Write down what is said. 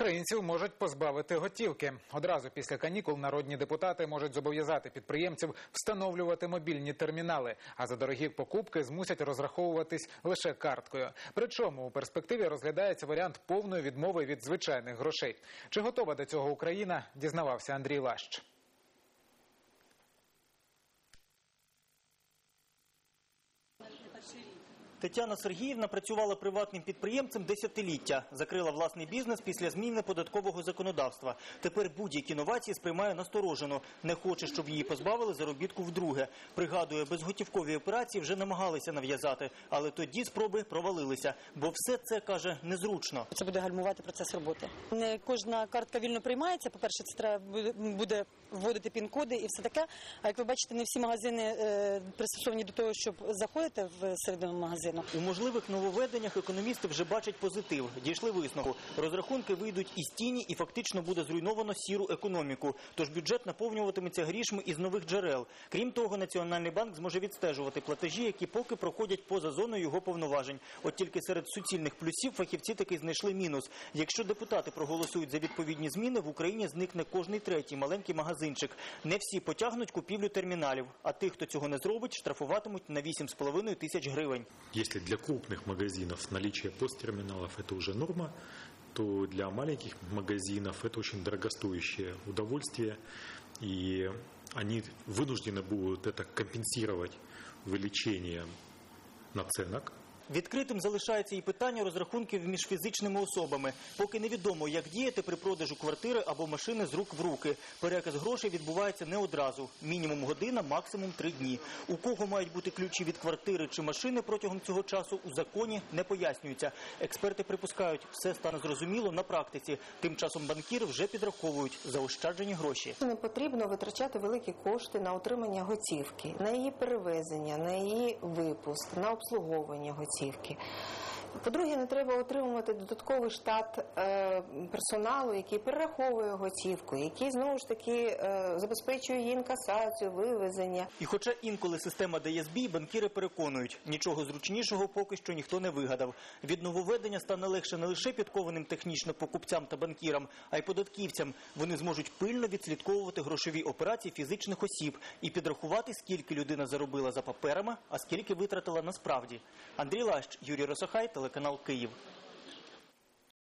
Українців можуть позбавити готівки. Одразу після канікул народні депутати можуть зобов'язати підприємців встановлювати мобільні термінали, а за дорогі покупки змусять розраховуватись лише карткою. Причому у перспективі розглядається варіант повної відмови від звичайних грошей. Чи готова до цього Україна? Дізнавався Андрій Лащ. Тетяна Сергіївна працювала приватним підприємцем десятиліття. Закрила власний бізнес після зміни податкового законодавства. Тепер будь-які новації сприймає насторожено. Не хоче, щоб її позбавили заробітку вдруге. Пригадує, безготівкові операції вже намагалися нав'язати, але тоді спроби провалилися. Бо все це, каже, незручно. Це буде гальмувати процес роботи. Не кожна картка вільно приймається. По-перше, це треба буде- буде вводити пін-коди і все таке. А як ви бачите, не всі магазини е, пристосовані до того, щоб заходити в середину магазину. У можливих нововведеннях економісти вже бачать позитив. Дійшли висновку. Розрахунки вийдуть із тіні і фактично буде зруйновано сіру економіку. Тож бюджет наповнюватиметься грішми із нових джерел. Крім того, Національний банк зможе відстежувати платежі, які поки проходять поза зоною його повноважень. От тільки серед суцільних плюсів фахівці таки знайшли мінус. Якщо депутати проголосують за відповідні зміни, в Україні зникне кожний третій маленький магазинчик. Не всі потягнуть купівлю терміналів, а тих, хто цього не зробить, штрафуватимуть на 8,5 тисяч гривень. Если для крупных магазинов наличие посттерминалов это уже норма, то для маленьких магазинов это очень дорогостоящее удовольствие, и они вынуждены будут это компенсировать увеличением наценок Відкритим залишається і питання розрахунків між фізичними особами. Поки невідомо, як діяти при продажу квартири або машини з рук в руки. Переказ грошей відбувається не одразу. Мінімум година, максимум три дні. У кого мають бути ключі від квартири чи машини протягом цього часу у законі не пояснюється. Експерти припускають, все стане зрозуміло на практиці. Тим часом банкіри вже підраховують заощаджені гроші. Не потрібно витрачати великі кошти на отримання готівки, на її перевезення, на її випуск, на обслуговування готівки кінцівки. По-друге, не треба отримувати додатковий штат е, персоналу, який перераховує готівку, який знову ж таки е, забезпечує її інкасацію, вивезення. І хоча інколи система дає збій, банкіри переконують, нічого зручнішого поки що ніхто не вигадав. Від нововведення стане легше не лише підкованим технічно покупцям та банкірам, а й податківцям. Вони зможуть пильно відслідковувати грошові операції фізичних осіб і підрахувати, скільки людина заробила за паперами, а скільки витратила насправді. Андрій Лащ, Юрій Росохай, телеканал Київ.